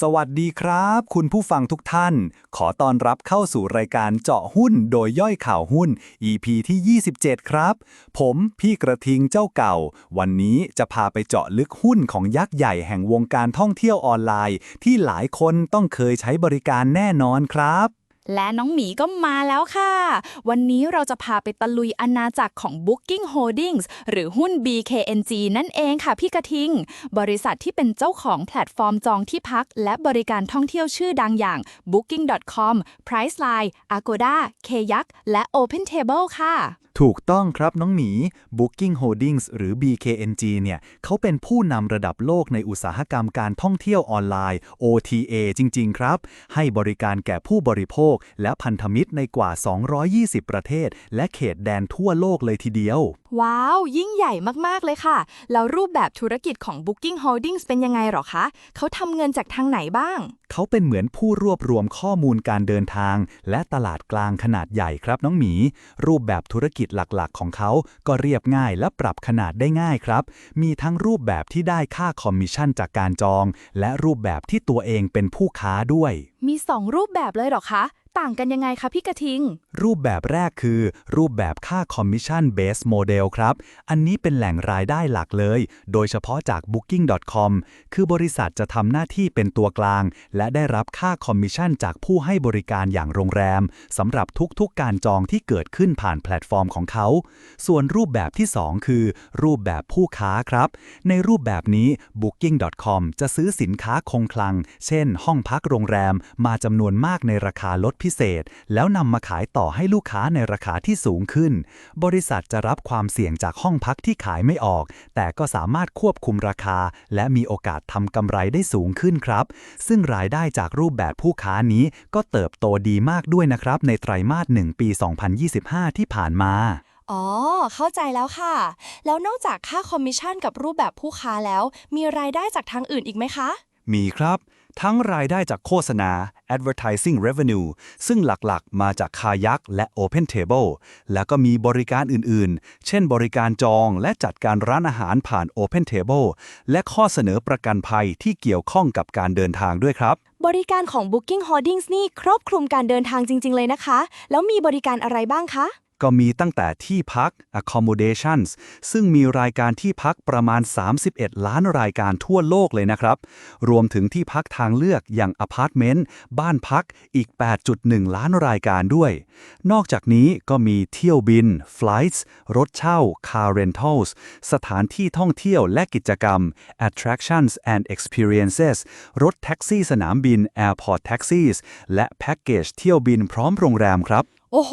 สวัสดีครับ คุณผู้ฟังทุกท่าน ขอต้อนรับเข้าสู่รายการเจาะหุ้นโดยย่อยข่าวหุ้น EP ที่ 27 ครับ ผมพี่กระทิงเจ้าเก่า วันนี้จะพาไปเจาะลึกหุ้นของยักษ์ใหญ่แห่งวงการท่องเที่ยวออนไลน์ ที่หลายคนต้องเคยใช้บริการแน่นอนครับ และน้องหมีก็มาแล้วค่ะ วันนี้เราจะพาไปตะลุยอาณาจักรของ Booking Holdings หรือหุ้น BKNG นั่นเองค่ะพี่กระทิง บริษัทที่เป็นเจ้าของแพลตฟอร์มจองที่พัก และบริการท่องเที่ยวชื่อดังอย่าง Booking.com, Priceline, Agoda, Kayak และ OpenTable ค่ะ ถูกต้องครับน้องหมี Booking Holdings หรือ BKNG เนี่ยเขาเป็นผู้นำระดับโลกในอุตสาหกรรมการท่องเที่ยวออนไลน์ OTA จริง ๆ ครับ ให้บริการแก่ผู้บริโภค และพันธมิตรในกว่า 220 ประเทศ และเขตแดนทั่วโลกเลยทีเดียว ว้าว ยิ่งใหญ่มาก ๆ เลยค่ะ แล้วรูปแบบธุรกิจของ Booking Holdings เป็นยังไงหรอคะ เขาทำเงินจากทางไหนบ้าง เขาเป็นเหมือนผู้รวบรวมข้อมูลการเดินทาง และตลาดกลางขนาดใหญ่ครับน้องหมี รูปแบบธุรกิจหลักๆ ของเขาก็เรียบง่ายและปรับขนาดได้ง่ายครับ มีทั้งรูปแบบที่ได้ค่าคอมมิชชั่นจากการจอง และรูปแบบที่ตัวเองเป็นผู้ค้าด้วย มี 2 รูปแบบเลยเหรอคะ ต่างกันยังไงคะพี่กระทิง รูปแบบแรกคือ รูปแบบค่าคอมมิชชั่นเบสโมเดลครับ อันนี้เป็นแหล่งรายได้หลักเลย โดยเฉพาะจาก Booking.com คือบริษัทจะทำหน้าที่เป็นตัวกลาง และได้รับค่าคอมมิชชั่นจากผู้ให้บริการอย่างโรงแรมสำหรับทุกๆการจองที่เกิดขึ้นผ่านแพลตฟอร์มของเขา ส่วนรูปแบบที่ 2 คือ รูปแบบผู้ค้าครับ ในรูปแบบนี้ Booking.com จะซื้อสินค้าคงคลัง เช่น ห้องพักโรงแรมมาจำนวนมากในราคาลดพิเศษ แล้วนำมาขายต่อให้ลูกค้าในราคาที่สูงขึ้น บริษัทจะรับความเสี่ยงจากห้องพักที่ขายไม่ออก แต่ก็สามารถควบคุมราคา และมีโอกาสทำกำไรได้สูงขึ้นครับ ซึ่งรายได้จากรูปแบบผู้ค้านี้ก็เติบโตดีมากด้วยนะครับ ในไตรมาส 1 ปี 2025 ที่ผ่านมาอ๋อ เข้าใจแล้วค่ะ แล้วนอกจากค่าคอมมิชชั่นกับรูปแบบผู้ค้าแล้ว มีรายได้จากทางอื่นอีกไหมคะ มีครับ ทั้งรายได้จากโฆษณา advertising revenue ซึ่งหลักๆ มาจากคายักและ Open Table แล้วก็มีบริการอื่นๆ เช่นบริการจองและจัดการร้านอาหารผ่าน Open Table และข้อเสนอประกันภัยที่เกี่ยวข้องกับการเดินทางด้วยครับ บริการของ Booking Holdings นี่ครอบคลุมการเดินทางจริง ๆ เลยนะคะ แล้วมีบริการอะไรบ้างคะ ก็มีตั้งแต่ที่พัก accommodations ซึ่งมีรายการที่พักประมาณ 31 ล้านรายการทั่วโลกเลยนะครับ รวมถึงที่พักทางเลือกอย่างอพาร์ตเมนต์ บ้านพักอีก 8.1 ล้านรายการด้วย นอกจากนี้ก็มีเที่ยวบิน flights รถเช่า car rentals สถานที่ท่องเที่ยวและกิจกรรม attractions and experiences รถแท็กซี่สนามบิน airport taxis และแพ็กเกจเที่ยวบินพร้อมโรงแรมครับ โอ้โห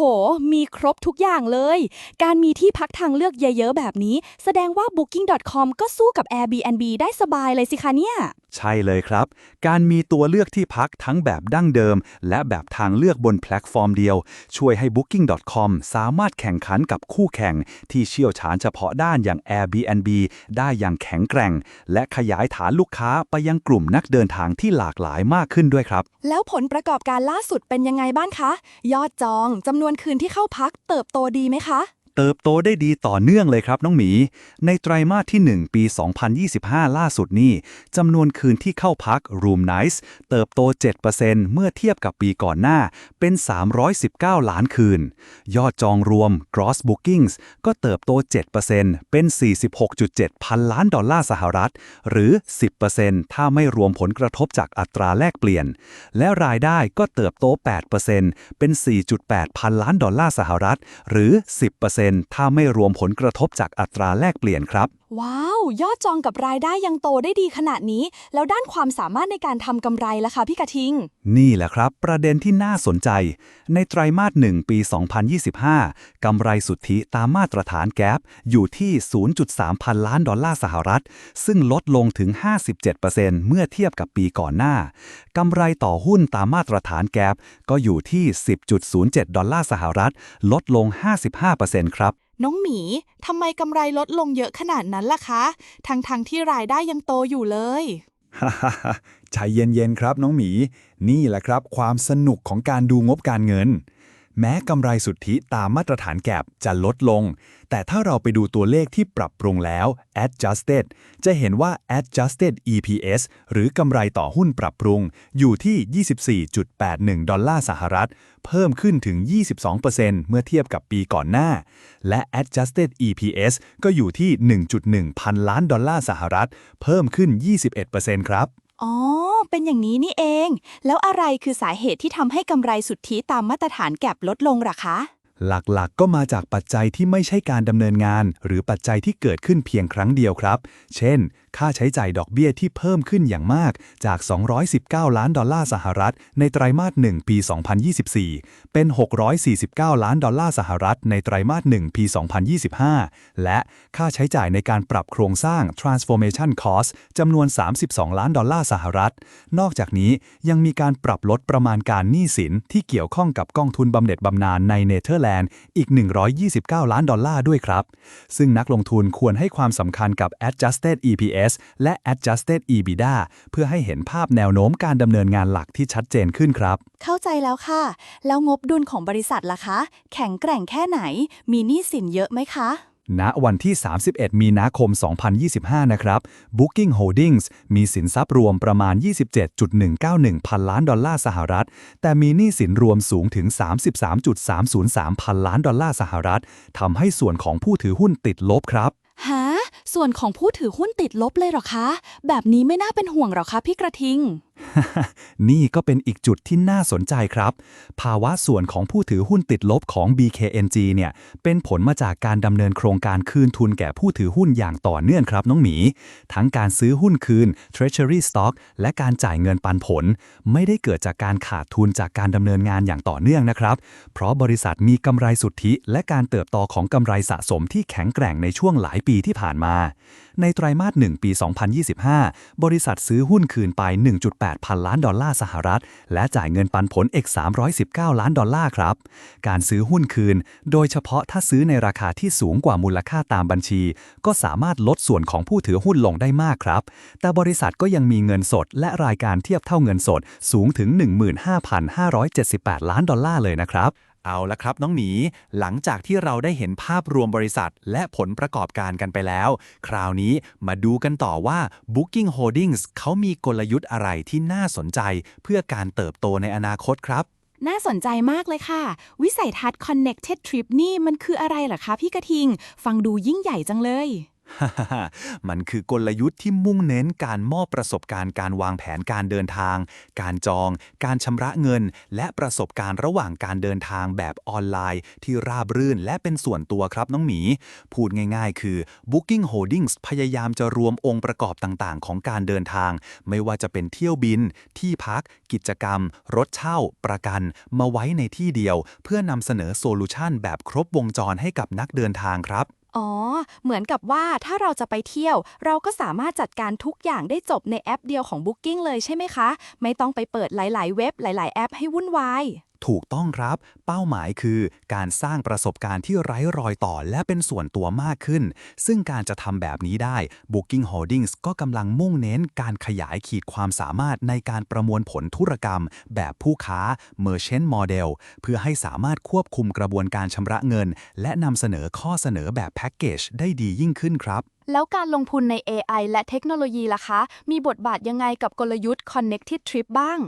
มีครบทุกอย่างเลย การมีที่พักทางเลือกเยอะ ๆ แบบนี้ แสดงว่า Booking.com ก็สู้กับ Airbnb ได้สบายเลยสิคะเนี่ย ใช่เลยครับ การมีตัวเลือกที่พักทั้งแบบดั้งเดิม และแบบทางเลือกบนแพลตฟอร์มเดียว ช่วยให้ Booking.com สามารถแข่งขันกับคู่แข่ง ที่เชี่ยวชาญเฉพาะด้านอย่าง Airbnb ได้อย่างแข็งแกร่ง และขยายฐานลูกค้าไปยังกลุ่มนักเดินทางที่หลากหลายมากขึ้นด้วยครับ แล้วผลประกอบการล่าสุดเป็นยังไงบ้างคะ ยอดจองจำนวนคืนที่เข้าพักเติบโตดีไหมคะ เติบโตได้ดีต่อเนื่องเลยครับน้องหมี ในไตรมาสที่ 1 ปี 2025 ล่าสุดนี้จำนวนคืนที่เข้าพัก Room Nights เติบโต 7%เมื่อเทียบกับปีก่อนหน้าเป็น 319 ล้านคืน ยอดจองรวม Gross Bookings ก็เติบโต 7%เป็น 46.7 พันล้านดอลลาร์สหรัฐ หรือ 10%ถ้าไม่รวมผลกระทบจากอัตราแลกเปลี่ยน และรายได้ก็เติบโต 8%เป็น 4.8 พันล้านดอลลาร์สหรัฐ หรือ 10%ถ้าไม่รวมผลกระทบจากอัตราแลกเปลี่ยนครับ ว้าว ยอดจองกับรายได้ยังโตได้ดีขนาดนี้ แล้วด้านความสามารถในการทำกำไรล่ะคะพี่กระทิง นี่แหละครับ ประเด็นที่น่าสนใจ ในไตรมาส1ปี 2025 กำไรสุทธิตามมาตรฐานแกปอยู่ที่ 0.3 พันล้านดอลลาร์สหรัฐ ซึ่งลดลงถึง 57%เมื่อเทียบกับปีก่อนหน้ากำไรต่อหุ้นตามมาตรฐานแกปก็อยู่ที่ 10.07 ดอลลาร์สหรัฐ ลดลง 55%ครับ น้องหมีทำไมกำไรลดลงเยอะขนาดนั้นล่ะคะ ทั้งๆทที่รายได้ยังโตอยู่เลย ฮ่าฮ่าฮ่าใจเย็นๆครับน้องหมี นี่แหละครับ ความสนุกของการดูงบการเงิน แม้กำไรสุทธิตามมาตรฐานแก็บจะลดลง แต่ถ้าเราไปดูตัวเลขที่ปรับปรุงแล้ว adjusted จะเห็นว่า adjusted EPS หรือกำไรต่อหุ้นปรับปรุง อยู่ที่ 24.81 ดอลลาร์สหรัฐ เพิ่มขึ้นถึง 22%เมื่อเทียบกับปีก่อนหน้า และ adjusted EPS ก็อยู่ที่ 1.1 พันล้านดอลลาร์สหรัฐ เพิ่มขึ้น 21%ครับอ๋อ เป็นอย่างนี้นี่เอง แล้วอะไรคือสาเหตุที่ทำให้กำไรสุทธิตามมาตรฐานแก็บลดลงหรอคะ หลักๆก็มาจากปัจจัยที่ไม่ใช่การดำเนินงาน หรือปัจจัยที่เกิดขึ้นเพียงครั้งเดียวครับ เช่น ค่าใช้จ่ายดอกเบี้ยที่เพิ่มขึ้นอย่างมากจาก 219 ล้านดอลลาร์สหรัฐ ในไตรมาส 1 ปี 2024 เป็น 649 ล้านดอลลาร์สหรัฐ ในไตรมาส 1 ปี 2025 และค่าใช้จ่ายในการปรับโครงสร้าง transformation cost จำนวน 32 ล้านดอลลาร์สหรัฐ นอกจากนี้ยังมีการปรับลดประมาณการหนี้สินที่เกี่ยวข้องกับกองทุนบำเหน็จบำนาญในเนเธอร์แลนด์อีก 129 ล้านดอลลาร์ด้วยครับ ซึ่งนักลงทุนควรให้ความสำคัญกับ adjusted EPS และ adjusted EBITDA เพื่อให้เห็นภาพแนวโน้มการดำเนินงานหลักที่ชัดเจนขึ้นครับ เข้าใจแล้วค่ะ แล้วงบดุลของบริษัทล่ะคะ แข็งแกร่งแค่ไหน มีหนี้สินเยอะไหมคะณวันที่ 31 มีนาคม 2025 นะครับ Booking Holdings มีสินทรัพย์รวมประมาณ 27.191 พันล้านดอลลาร์สหรัฐ แต่มีหนี้สินรวมสูงถึง 33.303 พันล้านดอลลาร์สหรัฐ ทำให้ส่วนของผู้ถือหุ้นติดลบครับฮะ ส่วนของผู้ถือหุ้นติดลบเลยเหรอคะ แบบนี้ไม่น่าเป็นห่วงหรอคะพี่กระทิงนี่ก็เป็นอีกจุดที่น่าสนใจครับ ภาวะส่วนของผู้ถือหุ้นติดลบของ BKNG เนี่ย เป็นผลมาจากการดำเนินโครงการคืนทุนแก่ผู้ถือหุ้นอย่างต่อเนื่องครับน้องหมี ทั้งการซื้อหุ้นคืน Treasury Stock และการจ่ายเงินปันผล ไม่ได้เกิดจากการขาดทุนจากการดำเนินงานอย่างต่อเนื่องนะครับ เพราะบริษัทมีกำไรสุทธิ และการเติบโตของกำไรสะสมที่แข็งแกร่งในช่วงหลายปีที่ผ่านมาในไตรมาส 1 ปี 2025 บริษัทซื้อหุ้นคืนไป 1.8 พันล้านดอลลาร์สหรัฐ และจ่ายเงินปันผลเอก319 ล้านดอลลาร์ครับ การซื้อหุ้นคืน โดยเฉพาะถ้าซื้อในราคาที่สูงกว่ามูลค่าตามบัญชี ก็สามารถลดส่วนของผู้ถือหุ้นลงได้มากครับ แต่บริษัทก็ยังมีเงินสด และรายการเทียบเท่าเงินสดสูงถึง 15,578 ล้านดอลลาร์เลยนะครับ เอาละครับน้องหมีหลังจากที่เราได้เห็นภาพรวมบริษัท และผลประกอบการกันไปแล้ว คราวนี้มาดูกันต่อว่า Booking Holdings เขามีกลยุทธ์อะไรที่น่าสนใจ เพื่อการเติบโตในอนาคตครับ น่าสนใจมากเลยค่ะ วิสัยทัศน์ Connected Trip นี่มันคืออะไรเหรอคะพี่กระทิง ฟังดูยิ่งใหญ่จังเลย มันคือกลยุทธ์ที่มุ่งเน้นการมอบประสบการณ์การวางแผนการเดินทาง การจอง การชำระเงิน และประสบการณ์ระหว่างการเดินทางแบบออนไลน์ ที่ราบรื่นและเป็นส่วนตัวครับน้องหมี พูดง่ายๆ คือ Booking Holdings พยายามจะรวมองค์ประกอบต่างๆ ของการเดินทาง ไม่ว่าจะเป็นเที่ยวบิน ที่พัก กิจกรรม รถเช่า ประกัน มาไว้ในที่เดียว เพื่อนำเสนอโซลูชันแบบครบวงจรให้กับนักเดินทางครับ อ๋อ เหมือนกับว่าถ้าเราจะไปเที่ยว เราก็สามารถจัดการทุกอย่างได้จบในแอปเดียวของ Booking เลยใช่ไหมคะ ไม่ต้องไปเปิดหลาย ๆ เว็บหลาย ๆ แอปให้วุ่นวาย ถูกต้องครับ เป้าหมายคือการสร้างประสบการณ์ที่ไร้รอยต่อและเป็นส่วนตัวมากขึ้น ซึ่งการจะทำแบบนี้ได้ Booking Holdings ก็กำลังมุ่งเน้นการขยายขีดความสามารถในการประมวลผลธุรกรรม แบบผู้ค้า Merchant Model เพื่อให้สามารถควบคุมกระบวนการชำระเงิน และนำเสนอข้อเสนอแบบแพ็กเกจได้ดียิ่งขึ้นครับ แล้วการลงทุนใน AI และเทคโนโลยีล่ะคะ มีบทบาทยังไงกับกลยุทธ์ Connected Trip บ้าง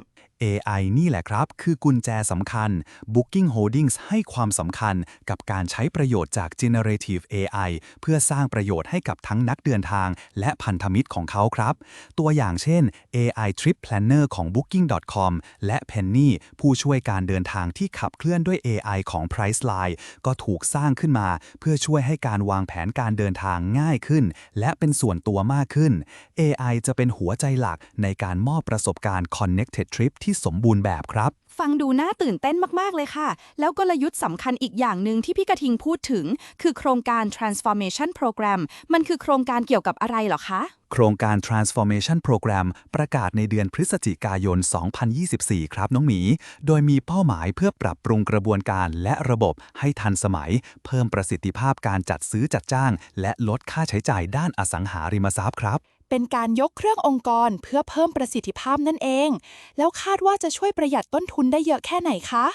AI นี่แหละครับ คือกุญแจสำคัญ Booking Holdings ให้ความสำคัญกับการใช้ประโยชน์จาก Generative AI เพื่อสร้างประโยชน์ให้กับทั้งนักเดินทาง และพันธมิตรของเขาครับ ตัวอย่างเช่น AI Trip Planner ของ Booking.com และ Penny ผู้ช่วยการเดินทางที่ขับเคลื่อนด้วย AI ของ Priceline ก็ถูกสร้างขึ้นมา เพื่อช่วยให้การวางแผนการเดินทางง่ายขึ้นและเป็นส่วนตัวมากขึ้น AI จะเป็นหัวใจหลักในการมอบประสบการณ์ Connected Trip ที่สมบูรณ์แบบครับ ฟังดูน่าตื่นเต้นมาก ๆ เลยค่ะ แล้วกลยุทธ์สำคัญอีกอย่างหนึ่งที่พี่กระทิงพูดถึง คือโครงการ transformation program มันคือโครงการเกี่ยวกับอะไรหรอคะ โครงการ transformation program ประกาศในเดือนพฤศจิกายน 2024 ครับน้องหมี โดยมีเป้าหมายเพื่อปรับปรุงกระบวนการและระบบให้ทันสมัย เพิ่มประสิทธิภาพการจัดซื้อจัดจ้าง และลดค่าใช้จ่ายด้านอสังหาริมทรัพย์ครับ เป็นการยกเครื่ององค์กรเพื่อเพิ่มประสิทธิภาพนั่นเอง แล้วคาดว่าจะช่วยประหยัดต้นทุนได้เยอะแค่ไหนคะ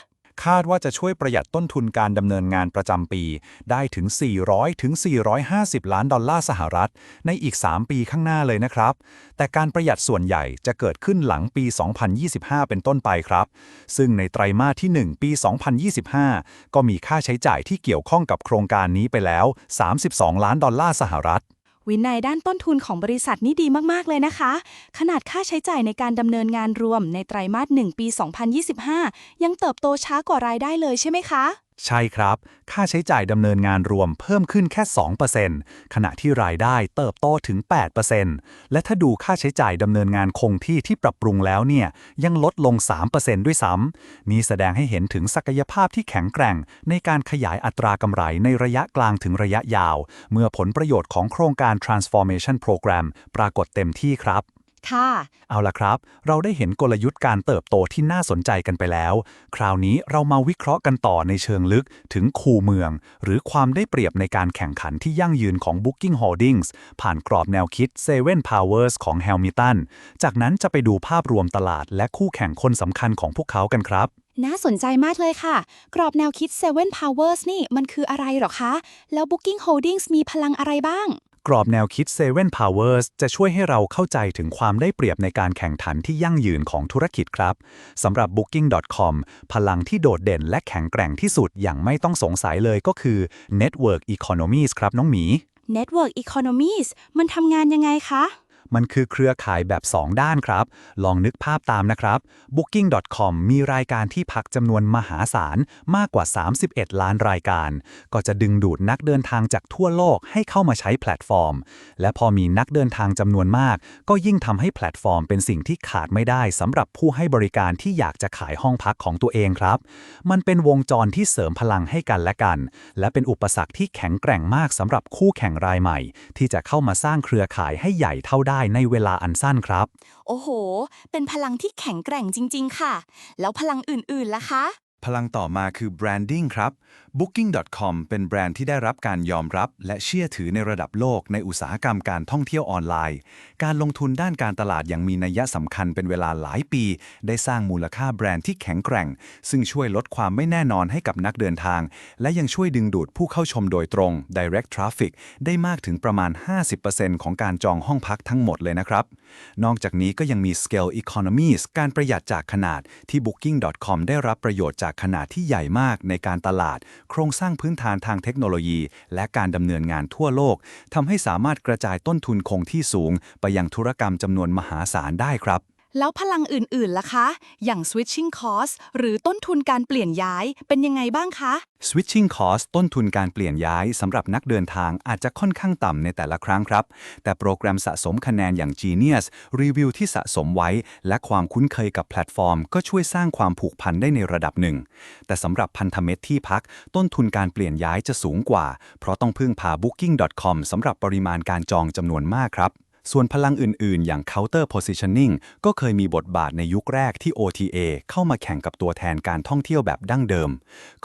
คาดว่าจะช่วยประหยัดต้นทุนการดำเนินงานประจำปี ได้ถึง 400 ถึง 450 ล้านดอลลาร์สหรัฐ ในอีก 3 ปีข้างหน้าเลยนะครับ แต่การประหยัดส่วนใหญ่จะเกิดขึ้นหลังปี 2025 เป็นต้นไปครับ ซึ่งในไตรมาสที่ 1 ปี 2025 ก็มีค่าใช้จ่ายที่เกี่ยวข้องกับโครงการนี้ไปแล้ว 32 ล้านดอลลาร์สหรัฐ วินัยด้านต้นทุนของบริษัทนี่ดีมาก ๆ เลยนะคะ ขนาดค่าใช้จ่ายในการดำเนินงานรวมในไตรมาส 1 ปี 2025 ยังเติบโตช้ากว่ารายได้เลยใช่ไหมคะ ใช่ครับ ค่าใช้จ่ายดำเนินงานรวมเพิ่มขึ้นแค่ 2%ขณะที่รายได้เติบโตถึง 8%และถ้าดูค่าใช้จ่ายดำเนินงานคงที่ที่ปรับปรุงแล้วเนี่ย ยังลดลง 3%ด้วยซ้ำนี่แสดงให้เห็นถึงศักยภาพที่แข็งแกร่ง ในการขยายอัตรากำไรในระยะกลางถึงระยะยาว เมื่อผลประโยชน์ของโครงการ transformation program ปรากฏเต็มที่ครับ ค่ะ เอาละครับ เราได้เห็นกลยุทธ์การเติบโตที่น่าสนใจกันไปแล้ว คราวนี้เรามาวิเคราะห์กันต่อในเชิงลึกถึงคูเมือง หรือความได้เปรียบในการแข่งขันที่ยั่งยืนของ Booking Holdings ผ่านกรอบแนวคิด Seven Powers ของ Hamilton จากนั้นจะไปดูภาพรวมตลาด และคู่แข่งคนสำคัญของพวกเขากันครับ น่าสนใจมากเลยค่ะ กรอบแนวคิด Seven Powers นี่มันคืออะไรหรอคะ แล้ว Booking Holdings มีพลังอะไรบ้าง กรอบแนวคิด Seven Powers จะช่วยให้เราเข้าใจถึงความได้เปรียบในการแข่งขันที่ยั่งยืนของธุรกิจครับสำหรับ Booking.com พลังที่โดดเด่นและแข็งแกร่งที่สุดอย่างไม่ต้องสงสัยเลยก็คือ Network Economies ครับน้องหมี Network Economies มันทำงานยังไงคะ มันคือเครือข่ายแบบ 2 ด้านครับ ลองนึกภาพตามนะครับ Booking.com มีรายการที่พักจำนวนมหาศาลมากกว่า 31 ล้านรายการ ก็จะดึงดูดนักเดินทางจากทั่วโลกให้เข้ามาใช้แพลตฟอร์ม และพอมีนักเดินทางจำนวนมาก ก็ยิ่งทำให้แพลตฟอร์มเป็นสิ่งที่ขาดไม่ได้สำหรับผู้ให้บริการที่อยากจะขายห้องพักของตัวเองครับ มันเป็นวงจรที่เสริมพลังให้กันและกัน และเป็นอุปสรรคที่แข็งแกร่งมากสำหรับคู่แข่งรายใหม่ ที่จะเข้ามาสร้างเครือข่ายให้ใหญ่เท่าได้ในเวลาอันสั้นครับ โอ้โห เป็นพลังที่แข็งแกร่งจริง ๆ ค่ะ แล้วพลังอื่นๆล่ะคะ พลังต่อมาคือ branding ครับ Booking.com เป็นแบรนด์ที่ได้รับการยอมรับ และเชื่อถือในระดับโลกในอุตสาหกรรมการท่องเที่ยวออนไลน์ การลงทุนด้านการตลาดอย่างมีนัยสำคัญเป็นเวลาหลายปี ได้สร้างมูลค่าแบรนด์ที่แข็งแกร่ง ซึ่งช่วยลดความไม่แน่นอนให้กับนักเดินทาง และยังช่วยดึงดูดผู้เข้าชมโดยตรง direct traffic ได้มากถึงประมาณ 50%ของการจองห้องพักทั้งหมดเลยนะครับ นอกจากนี้ก็ยังมี scale economies การประหยัดจากขนาดที่ Booking.com ได้รับประโยชน์จากขนาดที่ใหญ่มากในการตลาด โครงสร้างพื้นฐานทางเทคโนโลยี และการดำเนินงานทั่วโลกทำให้สามารถกระจายต้นทุนคงที่สูง ไปยังธุรกรรมจำนวนมหาศาลได้ครับ แล้วพลังอื่น ๆ ล่ะคะ อย่าง switching cost หรือต้นทุนการเปลี่ยนย้ายเป็นยังไงบ้างคะ Switching cost ต้นทุนการเปลี่ยนย้ายสำหรับนักเดินทางอาจจะค่อนข้างต่ำในแต่ละครั้งครับ แต่โปรแกรมสะสมคะแนนอย่าง Genius รีวิวที่สะสมไว้ และความคุ้นเคยกับแพลตฟอร์ม ก็ช่วยสร้างความผูกพันได้ในระดับหนึ่ง แต่สำหรับพันธมิตรที่พัก ต้นทุนการเปลี่ยนย้ายจะสูงกว่า เพราะต้องพึ่งพา Booking.com สำหรับปริมาณการจองจำนวนมากครับ ส่วนพลังอื่น ๆ อย่าง counter positioning ก็เคยมีบทบาทในยุคแรกที่ OTA เข้ามาแข่งกับตัวแทนการท่องเที่ยวแบบดั้งเดิม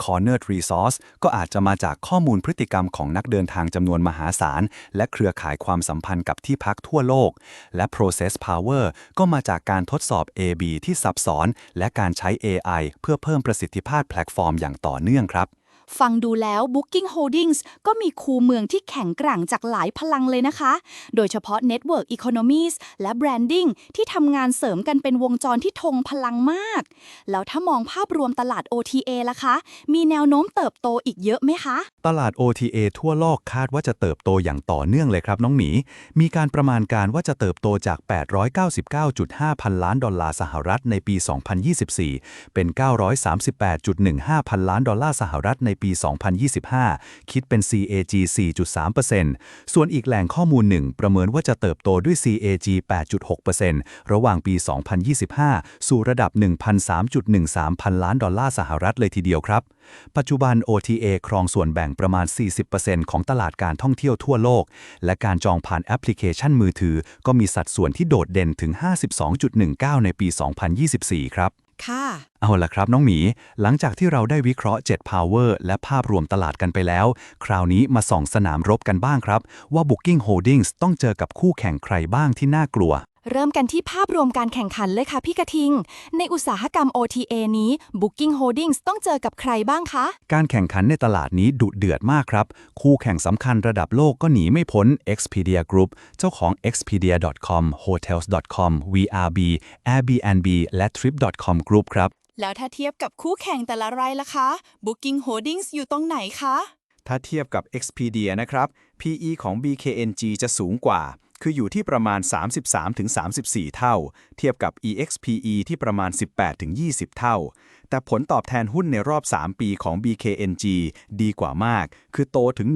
Cornered Resource ก็อาจจะมาจากข้อมูลพฤติกรรมของนักเดินทางจำนวนมหาศาล และเครือข่ายความสัมพันธ์กับที่พักทั่วโลก และ Process Power ก็มาจากการทดสอบ A/B ที่ซับซ้อน และการใช้ AI เพื่อเพิ่มประสิทธิภาพแพลตฟอร์มอย่างต่อเนื่องครับ ฟังดูแล้ว Booking Holdings ก็มีคูเมืองที่แข็งแกร่งจากหลายพลังเลยนะคะ โดยเฉพาะ Network Economies และ Branding ที่ทำงานเสริมกันเป็นวงจรที่ทงพลังมาก แล้วถ้ามองภาพรวมตลาด OTA ล่ะคะ มีแนวโน้มเติบโตอีกเยอะไหมคะ ตลาด OTA ทั่วโลกคาดว่าจะเติบโตอย่างต่อเนื่องเลยครับน้องหมี มีการประมาณการว่าจะเติบโตจาก 899.5 พันล้านดอลลาร์สหรัฐในปี 2024 เป็น 938.15 พันล้านดอลลาร์สหรัฐในปี 2025 คิดเป็น CAG 4.3%ส่วนอีกแหล่งข้อมูลหนึ่งประเมินว่าจะเติบโตด้วย CAG 8.6%ระหว่างปี 2025 สู่ระดับ 1,003.13 พันล้านดอลลาร์สหรัฐเลยทีเดียวครับ ปัจจุบัน OTA ครองส่วนแบ่งประมาณ 40%ของตลาดการท่องเที่ยวทั่วโลก และการจองผ่านแอปพลิเคชันมือถือ ก็มีสัดส่วนที่โดดเด่นถึง 52.19 ในปี 2024 ครับ ค่ะ เอาล่ะครับน้องหมี หลังจากที่เราได้วิเคราะห์ 7 Power และภาพรวมตลาดกันไปแล้ว คราวนี้มาส่องสนามรบกันบ้างครับ ว่า Booking Holdings ต้องเจอกับคู่แข่งใครบ้างที่น่ากลัว เริ่มกันที่ภาพรวมการแข่งขันเลยค่ะพี่กระทิง ในอุตสาหกรรม OTA นี้ Booking Holdings ต้องเจอกับใครบ้างคะ การแข่งขันในตลาดนี้ดุเดือดมากครับ คู่แข่งสำคัญระดับโลกก็หนีไม่พ้น Expedia Group เจ้าของ Expedia.com Hotels.com VRB Airbnb และ Trip.com Group ครับ แล้วถ้าเทียบกับคู่แข่งแต่ละรายล่ะคะ Booking Holdings อยู่ตรงไหนคะ ถ้าเทียบกับ Expedia นะครับ PE ของ BKNG จะสูงกว่า คืออยู่ที่ประมาณ 33-34 เท่า เทียบกับ EXPE ที่ประมาณ 18-20 เท่า แต่ผลตอบแทนหุ้นในรอบ 3 ปีของ BKNG ดีกว่ามาก คือโตถึง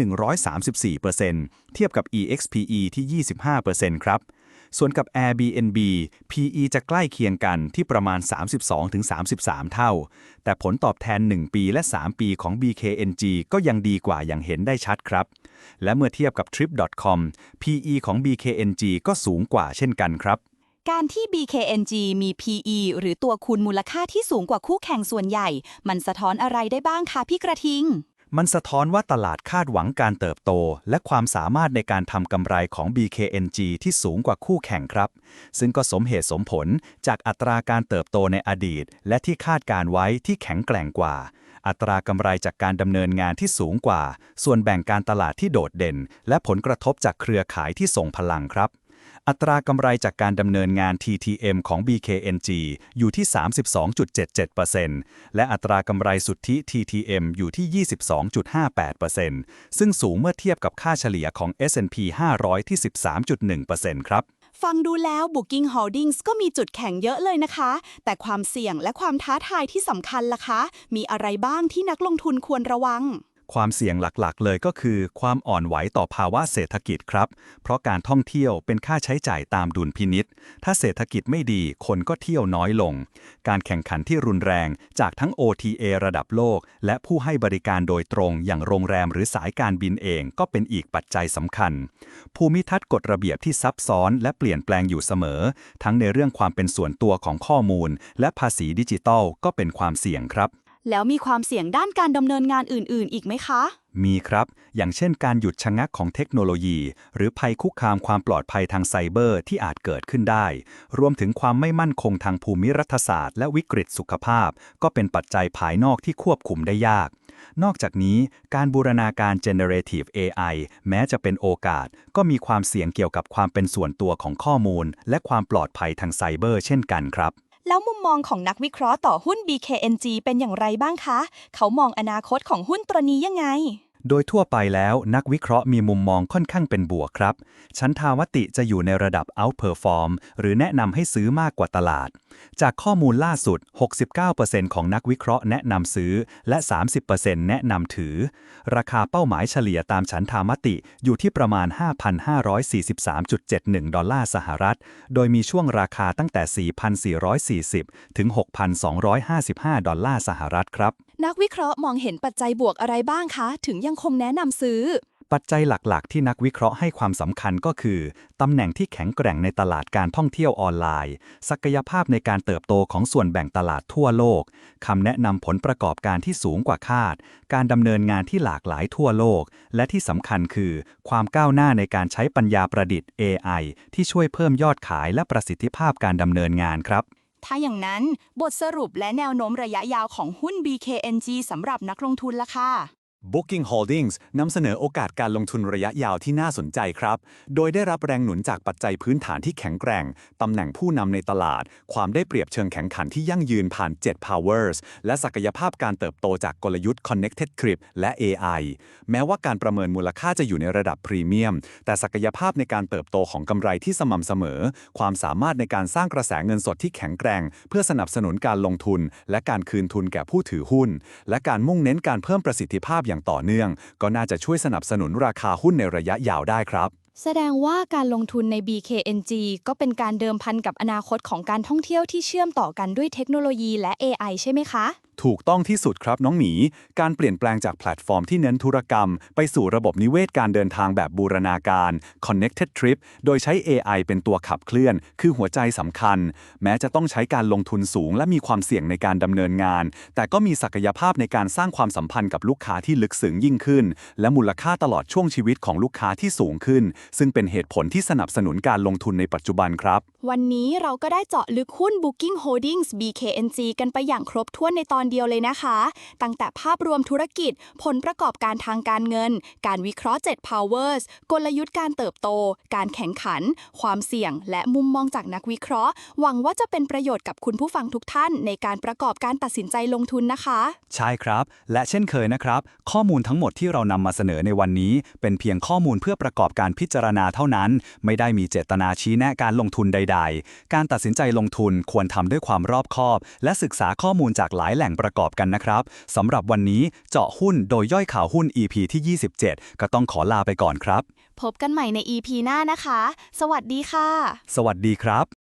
134%เทียบกับ EXPE ที่ 25%ครับ ส่วนกับ Airbnb PE จะใกล้เคียงกันที่ประมาณ 32-33 เท่า แต่ผลตอบแทน 1 ปีและ 3 ปีของ BKNG ก็ยังดีกว่าอย่างเห็นได้ชัดครับ และเมื่อเทียบกับ Trip.com PE ของ BKNG ก็สูงกว่าเช่นกันครับการที่ BKNG มี PE หรือตัวคูณมูลค่าที่สูงกว่าคู่แข่งส่วนใหญ่ มันสะท้อนอะไรได้บ้างคะพี่กระทิง มันสะท้อนว่าตลาดคาดหวังการเติบโต และความสามารถในการทำกำไรของ BKNG ที่สูงกว่าคู่แข่งครับ ซึ่งก็สมเหตุสมผลจากอัตราการเติบโตในอดีต และที่คาดการไว้ที่แข็งแกร่งกว่า อัตรากำไรจากการดำเนินงานที่สูงกว่า ส่วนแบ่งการตลาดที่โดดเด่น และผลกระทบจากเครือข่ายที่ส่งพลังครับ อัตรากำไรจากการดำเนินงาน TTM ของ BKNG อยู่ที่ 32.77%และอัตรากำไรสุทธิ TTM อยู่ที่ 22.58%ซึ่งสูงเมื่อเทียบกับค่าเฉลี่ยของ S&P 500 ที่ 13.1%ครับฟังดูแล้ว Booking Holdings ก็มีจุดแข็งเยอะเลยนะคะ แต่ความเสี่ยงและความท้าทายที่สำคัญล่ะคะ มีอะไรบ้างที่นักลงทุนควรระวัง ความเสี่ยงหลักๆ เลยก็คือ ความอ่อนไหวต่อภาวะเศรษฐกิจครับ เพราะการท่องเที่ยวเป็นค่าใช้จ่ายตามดุลพินิษถ้าเศรษฐกิจไม่ดีคนก็เที่ยวน้อยลง การแข่งขันที่รุนแรงจากทั้ง OTA ระดับโลก และผู้ให้บริการโดยตรงอย่างโรงแรมหรือสายการบินเองก็เป็นอีกปัจจัยสำคัญ ภูมิทัศน์กฎระเบียบที่ซับซ้อนและเปลี่ยนแปลงอยู่เสมอ ทั้งในเรื่องความเป็นส่วนตัวของข้อมูล และภาษีดิจิทัลก็เป็นความเสี่ยงครับ แล้วมีความเสี่ยงด้านการดำเนินงานอื่น ๆ อีกไหมคะ มีครับ อย่างเช่นการหยุดชะงักของเทคโนโลยี หรือภัยคุกคามความปลอดภัยทางไซเบอร์ที่อาจเกิดขึ้นได้ รวมถึงความไม่มั่นคงทางภูมิรัฐศาสตร์และวิกฤตสุขภาพ ก็เป็นปัจจัยภายนอกที่ควบคุมได้ยาก นอกจากนี้ การบูรณาการ generative AI แม้จะเป็นโอกาส ก็มีความเสี่ยงเกี่ยวกับความเป็นส่วนตัวของข้อมูล และความปลอดภัยทางไซเบอร์ เช่นกันครับ แล้วมุมมองของนักวิเคราะห์ต่อหุ้น BKNG เป็นอย่างไรบ้างคะ เขามองอนาคตของหุ้นตัวนี้ยังไง โดยทั่วไปแล้วนักวิเคราะห์มีมุมมองค่อนข้างเป็นบวกครับ ชั้นทาวติจะอยู่ในระดับ outperform หรือแนะนำให้ซื้อมากกว่าตลาด จากข้อมูลล่าสุด 69%ของนักวิเคราะห์แนะนำซื้อ และ 30%แนะนำถือ ราคาเป้าหมายเฉลี่ยตามฉันทามติอยู่ที่ประมาณ 5,543.71 ดอลลาร์สหรัฐ โดยมีช่วงราคาตั้งแต่ 4,440 ถึง 6,255 ดอลลาร์สหรัฐครับ นักวิเคราะห์มองเห็นปัจจัยบวกอะไรบ้างคะ ถึงยังคงแนะนำซื้อ ปัจจัยหลักๆ ที่นักวิเคราะห์ให้ความสำคัญก็คือ ตำแหน่งที่แข็งแกร่งในตลาดการท่องเที่ยวออนไลน์ ศักยภาพในการเติบโตของส่วนแบ่งตลาดทั่วโลกคำแนะนำผลประกอบการที่สูงกว่าคาด การดำเนินงานที่หลากหลายทั่วโลก และที่สำคัญคือ ความก้าวหน้าในการใช้ปัญญาประดิษฐ์ AI ที่ช่วยเพิ่มยอดขายและประสิทธิภาพการดำเนินงานครับ ถ้าอย่างนั้นบทสรุปและแนวโน้มระยะยาวของหุ้น BKNG สำหรับนักลงทุนล่ะค่ะ Booking Holdings นำเสนอโอกาสการลงทุนระยะยาวที่น่าสนใจครับ โดยได้รับแรงหนุนจากปัจจัยพื้นฐานที่แข็งแกร่ง ตำแหน่งผู้นำในตลาด ความได้เปรียบเชิงแข่งขันที่ยั่งยืนผ่าน 7 Powers และศักยภาพการเติบโตจากกลยุทธ์ Connected Trip และ AI แม้ว่าการประเมินมูลค่าจะอยู่ในระดับพรีเมียม แต่ศักยภาพในการเติบโตของกำไรที่สม่ำเสมอ ความสามารถในการสร้างกระแสเงินสดที่แข็งแกร่ง เพื่อสนับสนุนการลงทุน และการคืนทุนแก่ผู้ถือหุ้น และการมุ่งเน้นการเพิ่มประสิทธิภาพอย่างต่อเนื่อง ก็น่าจะช่วยสนับสนุนราคาหุ้นในระยะยาวได้ครับ แสดงว่าการลงทุนใน BKNG ก็เป็นการเดิมพันกับอนาคตของการท่องเที่ยวที่เชื่อมต่อกันด้วยเทคโนโลยีและ AI ใช่ไหมคะ ถูกต้องที่สุดครับน้องหมี การเปลี่ยนแปลงจากแพลตฟอร์มที่เน้นธุรกรรม ไปสู่ระบบนิเวศการเดินทางแบบบูรณาการ Connected Trip โดยใช้ AI เป็นตัวขับเคลื่อน คือหัวใจสำคัญ แม้จะต้องใช้การลงทุนสูง และมีความเสี่ยงในการดำเนินงาน แต่ก็มีศักยภาพในการสร้างความสัมพันธ์กับลูกค้าที่ลึกซึ้งยิ่งขึ้น และมูลค่าตลอดช่วงชีวิตของลูกค้าที่สูงขึ้น ซึ่งเป็นเหตุผลที่สนับสนุนการลงทุนในปัจจุบันครับวันนี้เราก็ได้เจาะลึกหุ้น Booking Holdings BKNG กันไปอย่างครบถ้วนในตอนเดียวเลยนะคะ ตั้งแต่ภาพรวมธุรกิจ ผลประกอบการทางการเงิน การวิเคราะห์ 7 powers กลยุทธ์การเติบโต การแข่งขัน ความเสี่ยง และมุมมองจากนักวิเคราะห์ หวังว่าจะเป็นประโยชน์กับคุณผู้ฟังทุกท่านในการประกอบการตัดสินใจลงทุนนะคะ ใช่ครับ และเช่นเคยนะครับ ข้อมูลทั้งหมดที่เรานำมาเสนอในวันนี้ เป็นเพียงข้อมูลเพื่อประกอบการพิจารณาเท่านั้น ไม่ได้มีเจตนาชี้แนะการลงทุนใดดๆ การตัดสินใจลงทุนควรทำด้วยความรอบคอบ และศึกษาข้อมูลจากหลายแหล่งประกอบกันนะครับสำหรับวันนี้เจาะหุ้นโดยย่อยข่าวหุ้น EP ที่ 27 ก็ต้องขอลาไปก่อนครับ พบกันใหม่ใน EP หน้านะคะ สวัสดีค่ะ สวัสดีครับ